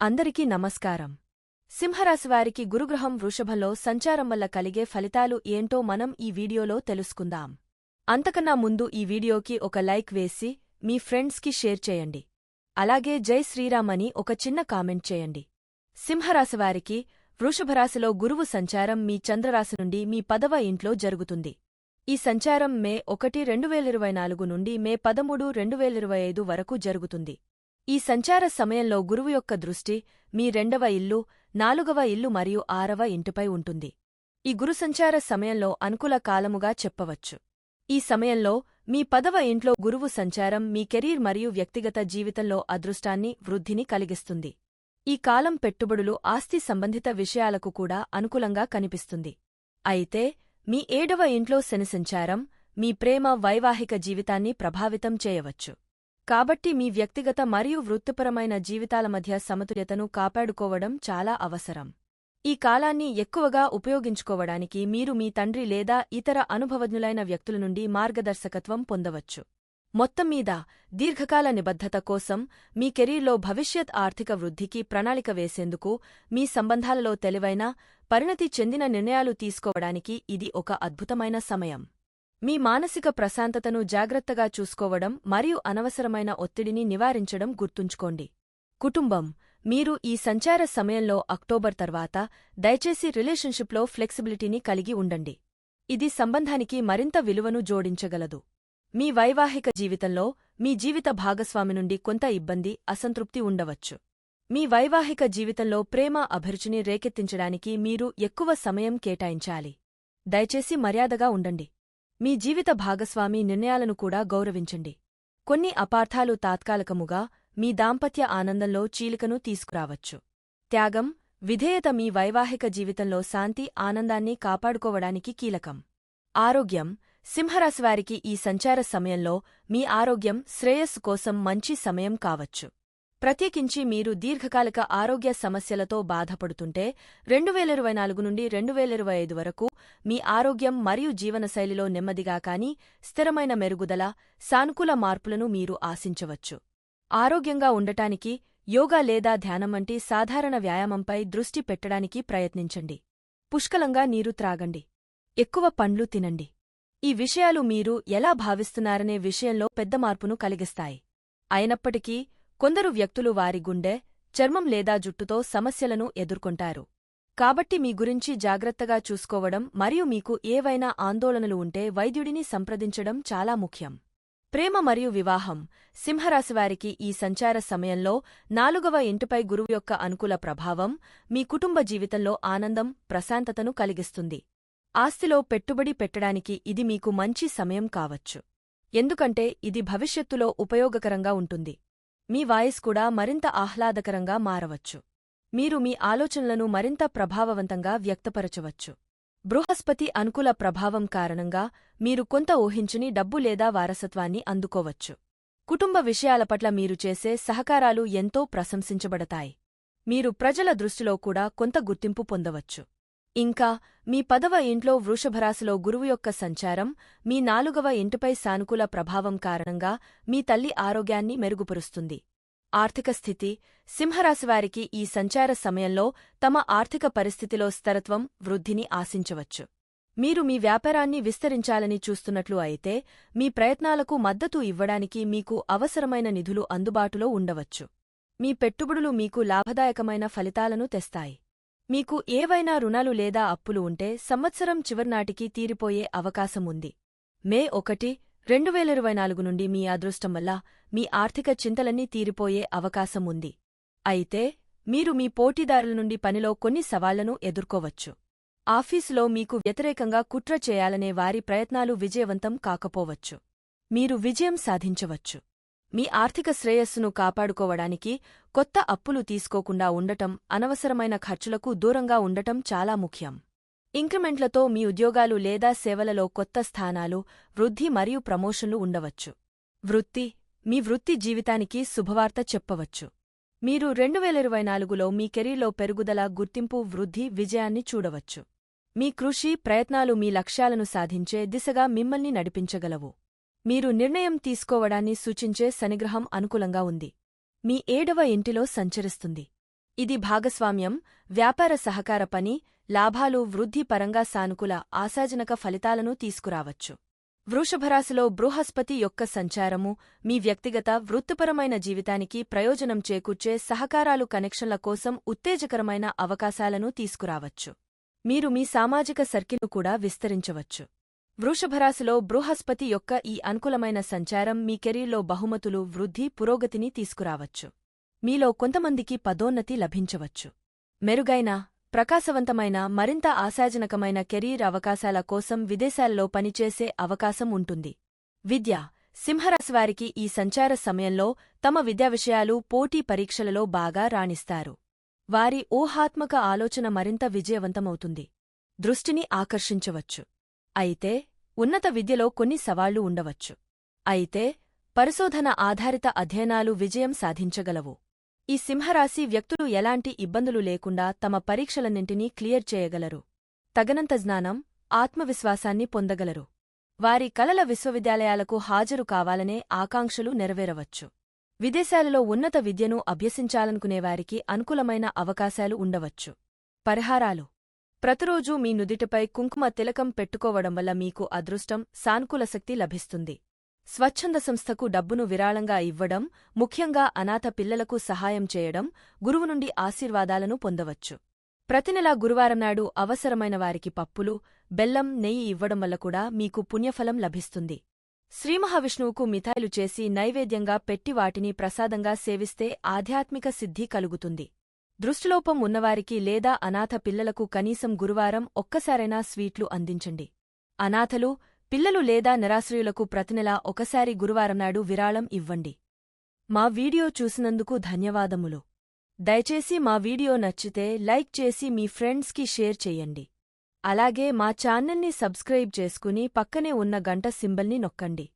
అందరికీ నమస్కారం. సింహరాశివారికి గురుగ్రహం వృషభంలో సంచారం వల్ల కలిగే ఫలితాలు ఏంటో మనం ఈ వీడియోలో తెలుసుకుందాం. అంతకన్నా ముందు ఈ వీడియోకి ఒక లైక్ వేసి మీ ఫ్రెండ్స్కి షేర్ చేయండి. అలాగే జై శ్రీరామ్ అని ఒక చిన్న కామెంట్ చేయండి. సింహరాశివారికి వృషభరాశిలో గురువు సంచారం మీ చంద్రరాశి నుండి మీ పదవ ఇంట్లో జరుగుతుంది. ఈ సంచారం మే ఒకటి రెండు వేల ఇరవై నాలుగు నుండి మే పదమూడు రెండు వేల ఇరవై ఐదు వరకు జరుగుతుంది. ఈ సంచార సమయంలో గురువు యొక్క దృష్టి మీ రెండవ ఇల్లు నాలుగవ ఇల్లు మరియు ఆరవ ఇంటిపై ఉంటుంది. ఈ గురు సంచార సమయంలో అనుకూల కాలముగా చెప్పవచ్చు. ఈ సమయంలో మీ పదవ ఇంట్లో గురువు సంచారం మీ కెరీర్ మరియు వ్యక్తిగత జీవితంలో అదృష్టాన్ని వృద్ధిని కలిగిస్తుంది. ఈ కాలం పెట్టుబడులు ఆస్తి సంబంధిత విషయాలకు కూడా అనుకూలంగా కనిపిస్తుంది. అయితే మీ ఏడవ ఇంట్లో శని సంచారం మీ ప్రేమ వైవాహిక జీవితాన్ని ప్రభావితం చేయవచ్చు. కాబట్టి మీ వ్యక్తిగత మరియు వృత్తిపరమైన జీవితాల మధ్య సమతుల్యతను కాపాడుకోవడం చాలా అవసరం. ఈ కాలాన్ని ఎక్కువగా ఉపయోగించుకోవడానికి మీరు మీ తండ్రి లేదా ఇతర అనుభవజ్ఞులైన వ్యక్తుల నుండి మార్గదర్శకత్వం పొందవచ్చు. మొత్తం మీద దీర్ఘకాల నిబద్ధత కోసం మీ కెరీర్లో భవిష్యత్ ఆర్థిక వృద్ధికి ప్రణాళిక వేసేందుకు మీ సంబంధాలలో తెలివైన పరిణతి చెందిన నిర్ణయాలు తీసుకోవడానికి ఇది ఒక అద్భుతమైన సమయం. మీ మానసిక ప్రశాంతతను జాగ్రత్తగా చూసుకోవడం మరియు అనవసరమైన ఒత్తిడిని నివారించడం గుర్తుంచుకోండి. కుటుంబం మీరు ఈ సంచార సమయంలో అక్టోబర్ తర్వాత దయచేసి రిలేషన్షిప్లో ఫ్లెక్సిబిలిటీని కలిగి ఉండండి. ఇది సంబంధానికి మరింత విలువను జోడించగలదు. మీ వైవాహిక జీవితంలో మీ జీవిత భాగస్వామి నుండి కొంత ఇబ్బంది అసంతృప్తి ఉండవచ్చు. మీ వైవాహిక జీవితంలో ప్రేమ అభిరుచిని రేకెత్తించడానికి మీరు ఎక్కువ సమయం కేటాయించాలి. దయచేసి మర్యాదగా ఉండండి. మీ జీవిత భాగస్వామి నిర్ణయాలను కూడా గౌరవించండి. కొన్ని అపార్థాలు తాత్కాలికముగా మీ దాంపత్య ఆనందంలో చీలికను తీసుకురావచ్చు. త్యాగం విధేయత మీ వైవాహిక జీవితంలో శాంతి ఆనందాన్ని కాపాడుకోవడానికి కీలకం. ఆరోగ్యం సింహరాశివారికి ఈ సంచార సమయంలో మీ ఆరోగ్యం శ్రేయస్సు కోసం మంచి సమయం కావచ్చు. ప్రత్యేకించి మీరు దీర్ఘకాలిక ఆరోగ్య సమస్యలతో బాధపడుతుంటే రెండు వేల ఇరవై నాలుగు నుండి రెండు వేల ఇరవై ఐదు వరకు మీ ఆరోగ్యం మరియు జీవనశైలిలో నెమ్మదిగా కానీ స్థిరమైన మెరుగుదల సానుకూల మార్పులను మీరు ఆశించవచ్చు. ఆరోగ్యంగా ఉండటానికి యోగా లేదా ధ్యానం వంటి సాధారణ వ్యాయామంపై దృష్టి పెట్టడానికి ప్రయత్నించండి. పుష్కలంగా నీరు త్రాగండి. ఎక్కువ పండ్లు తినండి. ఈ విషయాలు మీరు ఎలా భావిస్తున్నారనే విషయంలో పెద్ద మార్పును కలిగిస్తాయి. అయినప్పటికీ కొందరు వ్యక్తులు వారి గుండె చర్మం లేదా జుట్టుతో సమస్యలను ఎదుర్కొంటారు. కాబట్టి మీ గురించి జాగ్రత్తగా చూసుకోవడం మరియు మీకు ఏవైనా ఆందోళనలు ఉంటే వైద్యుడిని సంప్రదించడం చాలా ముఖ్యం. ప్రేమ మరియు వివాహం. సింహరాశివారికి ఈ సంచార సమయంలో నాలుగవ ఇంటిపై గురువు యొక్క అనుకూల ప్రభావం మీ కుటుంబ జీవితంలో ఆనందం ప్రశాంతతను కలిగిస్తుంది. ఆస్తిలో పెట్టుబడి పెట్టడానికి ఇది మీకు మంచి సమయం కావచ్చు. ఎందుకంటే ఇది భవిష్యత్తులో ఉపయోగకరంగా ఉంటుంది. మీ వాయిస్ కూడా మరింత ఆహ్లాదకరంగా మారవచ్చు. మీరు మీ ఆలోచనలను మరింత ప్రభావవంతంగా వ్యక్తపరచవచ్చు. బృహస్పతి అనుకూల ప్రభావం కారణంగా మీరు కొంత ఊహించుని డబ్బు లేదా వారసత్వాన్ని అందుకోవచ్చు. కుటుంబ విషయాల పట్ల మీరు చేసే సహకారాలు ఎంతో ప్రశంసించబడతాయి. మీరు ప్రజల దృష్టిలో కూడా కొంత గుర్తింపు పొందవచ్చు. ఇంకా మీ పదవ ఇంట్లో వృషభరాశిలో గురువు యొక్క సంచారం మీ నాలుగవ ఇంటిపై సానుకూల ప్రభావం కారణంగా మీ తల్లి ఆరోగ్యాన్ని మెరుగుపరుస్తుంది. ఆర్థిక స్థితి సింహరాశివారికి ఈ సంచార సమయంలో తమ ఆర్థిక పరిస్థితిలో స్థిరత్వం వృద్ధిని ఆశించవచ్చు. మీరు మీ వ్యాపారాన్ని విస్తరించాలని చూస్తున్నట్లు అయితే మీ ప్రయత్నాలకు మద్దతు ఇవ్వడానికి మీకు అవసరమైన నిధులు అందుబాటులో ఉండవచ్చు. మీ పెట్టుబడులు మీకు లాభదాయకమైన ఫలితాలను తెస్తాయి. మీకు ఏవైనా రుణాలు లేదా అప్పులు ఉంటే సంవత్సరం చివర్నాటికి తీరిపోయే అవకాశం ఉంది. మే ఒకటి రెండు వేల ఇరవై నాలుగు నుండి మీ అదృష్టం వల్ల మీ ఆర్థిక చింతలన్నీ తీరిపోయే అవకాశం ఉంది. అయితే మీరు మీ పోటీదారుల నుండి పనిలో కొన్ని సవాళ్ళను ఎదుర్కోవచ్చు. ఆఫీసులో మీకు వ్యతిరేకంగా కుట్ర చేయాలనే వారి ప్రయత్నాలు విజయవంతం కాకపోవచ్చు. మీరు విజయం సాధించవచ్చు. మీ ఆర్థిక శ్రేయస్సును కాపాడుకోవడానికి కొత్త అప్పులు తీసుకోకుండా ఉండటం అనవసరమైన ఖర్చులకు దూరంగా ఉండటం చాలా ముఖ్యం. ఇంక్రిమెంట్లతో మీ ఉద్యోగాలు లేదా సేవలలో కొత్త స్థానాలు వృద్ధి మరియు ప్రమోషన్లు ఉండవచ్చు. వృత్తి మీ వృత్తి జీవితానికి శుభవార్త చెప్పవచ్చు. మీరు రెండువేల ఇరవై నాలుగులో మీ కెరీర్లో పెరుగుదల గుర్తింపు వృద్ధి విజయాన్ని చూడవచ్చు. మీ కృషి ప్రయత్నాలు మీ లక్ష్యాలను సాధించే దిశగా మిమ్మల్ని నడిపించగలవు. మీరు నిర్ణయం తీసుకోవడాన్ని సూచించే శనిగ్రహం అనుకూలంగా ఉంది. మీ ఏడవ ఇంటిలో సంచరిస్తుంది. ఇది భాగస్వామ్యం వ్యాపార సహకార పని లాభాలు వృద్ధి పరంగా సానుకూల ఆశాజనక ఫలితాలను తీసుకురావచ్చు. వృషభరాశిలో బృహస్పతి యొక్క సంచారము మీ వ్యక్తిగత వృత్తిపరమైన జీవితానికి ప్రయోజనం చేకూర్చే సహకారాలు కనెక్షన్ల కోసం ఉత్తేజకరమైన అవకాశాలను తీసుకురావచ్చు. మీరు మీ సామాజిక సర్కిల్ను కూడా విస్తరించవచ్చు. వృషభరాశిలో బృహస్పతి యొక్క ఈ అనుకూలమైన సంచారం మీ కెరీర్లో బహుమతులు వృద్ధి పురోగతిని తీసుకురావచ్చు. మీలో కొంతమందికి పదోన్నతి లభించవచ్చు. మెరుగైన ప్రకాశవంతమైన మరింత ఆశాజనకమైన కెరీర్ అవకాశాల కోసం విదేశాల్లో పనిచేసే అవకాశం ఉంటుంది. విద్య సింహరాశివారికి ఈ సంచార సమయంలో తమ విద్యా విషయాలు పోటీ పరీక్షలలో బాగా రాణిస్తారు. వారి ఊహాత్మక ఆలోచన మరింత విజయవంతమవుతుంది. దృష్టిని ఆకర్షించవచ్చు. అయితే ఉన్నత విద్యలో కొన్ని సవాళ్ళు ఉండవచ్చు. అయితే పరిశోధన ఆధారిత అధ్యయనాలు విజయం సాధించగలవు. ఈ సింహరాశి వ్యక్తులు ఎలాంటి ఇబ్బందులు లేకుండా తమ పరీక్షలన్నింటినీ క్లియర్ చేయగలరు. తగనంత జ్ఞానం ఆత్మవిశ్వాసాన్ని పొందగలరు. వారి కలల విశ్వవిద్యాలయాలకు హాజరు కావాలనే ఆకాంక్షలు నెరవేరవచ్చు. విదేశాలలో ఉన్నత విద్యను అభ్యసించాలనుకునేవారికి అనుకూలమైన అవకాశాలు ఉండవచ్చు. పరిహారాలు ప్రతిరోజూ మీ నుదిటిపై కుంకుమ తిలకం పెట్టుకోవడం వల్ల మీకు అదృష్టం సానుకూల శక్తి లభిస్తుంది. స్వచ్ఛంద సంస్థకు డబ్బును విరాళంగా ఇవ్వడం ముఖ్యంగా అనాథ పిల్లలకు సహాయం చేయడం గురువు నుండి ఆశీర్వాదాలను పొందవచ్చు. ప్రతినెలా గురువారం నాడు అవసరమైన వారికి పప్పులు బెల్లం నెయ్యి ఇవ్వడం వల్ల కూడా మీకు పుణ్యఫలం లభిస్తుంది. శ్రీమహావిష్ణువుకు మిఠాయిలు చేసి నైవేద్యంగా పెట్టి వాటిని ప్రసాదంగా సేవిస్తే ఆధ్యాత్మిక సిద్ధి కలుగుతుంది. దృష్టిలోపం ఉన్నవారికి లేదా అనాథ పిల్లలకు కనీసం గురువారం ఒక్కసారైనా స్వీట్లు అందించండి. అనాథలు పిల్లలు లేదా నిరాశ్రయులకు ప్రతినెలా ఒకసారి గురువారం నాడు విరాళం ఇవ్వండి. మా వీడియో చూసినందుకు ధన్యవాదములు. దయచేసి మా వీడియో నచ్చితే లైక్ చేసి మీ ఫ్రెండ్స్కి షేర్ చేయండి. అలాగే మా ఛానల్ని సబ్స్క్రైబ్ చేసుకుని పక్కనే ఉన్న గంట సింబల్ని నొక్కండి.